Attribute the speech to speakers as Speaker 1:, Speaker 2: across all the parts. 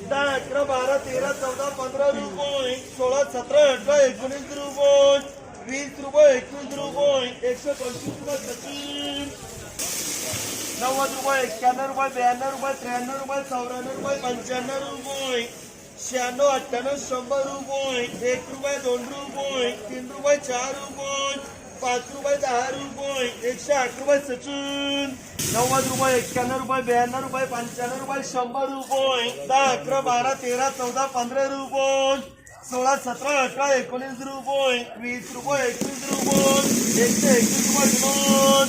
Speaker 1: दहा अकरा बारा तेरा चौदा पंधरा रुपये सोळा सतरा अठरा एकोणीस रुपये वीस रुपये एकवीस रुपये एकशे पंचवीस रुपये सचिन नव्वद रुपये एक्क्याण्णव रुपये ब्याण्णव रुपये त्र्याण्णव रुपये चौऱ्याण्णव रुपये पंच्याण्णव रुपये शहाण्णव अठ्ठ्याण्णव शंभर रुपये एक रुपये दोन रुपये तीन रुपये चार रुपये पाच रुपये दहा रुपये एकशे आठ रुपये सचिन. नव्वद रुपये एक्क्याण्णव रुपये ब्याण्णव रुपये पंच्याण्णव रुपये शंभर रुपये. दहा अकरा बारा तेरा चौदा पंधरा रुपये. सोळा सतरा अठरा एकोणीस रुपये. वीस रुपये एकवीस रुपये. एकशे एकवीस रुपये विनोद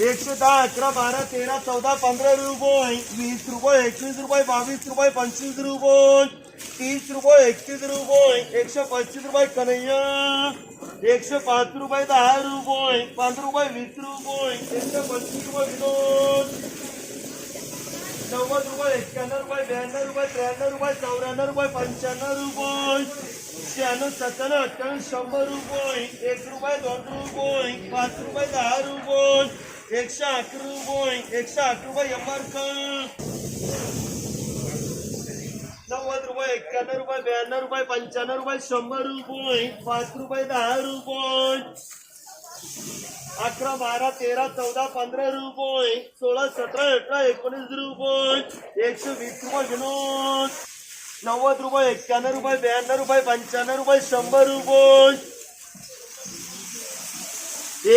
Speaker 1: एकशे दहा अकरा बारा तेरा चौदा पंधरा रुपये. वीस रुपये एकवीस रुपये बावीस रुपये पंचवीस रुपये. तीस रुपये एकतीस रुपये एकशे पस्तीस रुपये कन्हैया एकशे पाच रुपये दहा रुपये पाच रुपये वीस रुपये एकशे पंचवीस रुपये विनोद. नव्वद रुपये एक्क्याण्णव रुपये ब्याण्णव रुपये त्र्याण्णव रुपये चौऱ्याण्णव रुपये पंच्याण्णव रुपये शहाण्णव सत्त्याण्णव अठ्ठ्याण्णव शंभर रुपये एक रुपये दोन रुपये पाच रुपये दहा रुपये एकशे अकरा रुपये एकशे अकरा रुपये एमआरक नव्वद रुपये एक्क्याण्णव रुपये ब्याण्णव रुपये पंच्याण्णव रुपये शंभर रुपये पाच रुपये दहा रुपये. अकरा बारा तेरा चौदा पंधरा रुपये सोळा सतरा अठरा एकोणीस रुपये. एकशे वीस रुपये विनोद नव्वद रुपये एक्क्याण्णव रुपये ब्याण्णव रुपये पंच्याण्णव रुपये शंभर रुपये.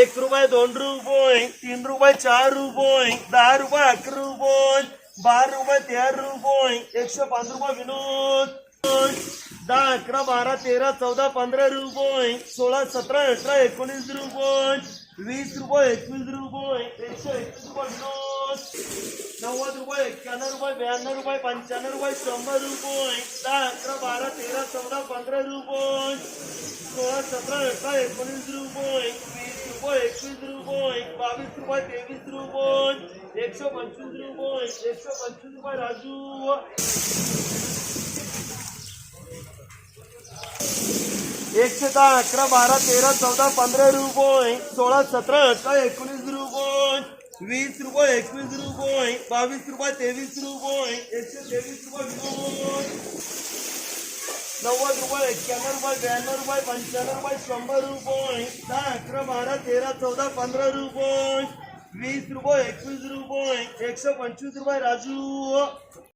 Speaker 1: एक रुपये दोन रुपये तीन रुपये चार रुपये दहा रुपये अकरा रुपये. बारा रुपये तेरा रुपये एकशे पाच रुपये विनोद दहा अकरा बारा तेरा चौदा पंधरा रुपये सोळा सतरा अठरा एकोणीस रुपये वीस रुपये एकवीस रुपये एकशे एकवीस रुपये विनोद नव्वद रुपये एक्क्याण्णव रुपये ब्याण्णव रुपये पंच्याण्णव रुपये शंभर रुपये दहा अकरा बारा तेरा चौदा पंधरा रुपये सोळा सतरा अठरा एकोणीस रुपये एकवीस रुपये बावीस रुपये तेवीस रुपये एकशे पंचवीस रुपये एकशे पंचवीस रुपये राजू. एकशे दहा अकरा बारा तेरा चौदा पंधरा रुपये सोळा सतरा अठरा एकोणीस रुपये वीस रुपये एकवीस रुपये बावीस रुपये तेवीस रुपये एकशे तेवीस रुपये. विनोद नव्वद रुपये एक्क्याण्णव रुपये ब्याण्णव रुपये पंच्याण्णव रुपये शंभर रुपये दहा अकरा बारा तेरा चौदा पंधरा रुपये वीस रुपये एकवीस रुपये एकशे पंचवीस रुपये राजू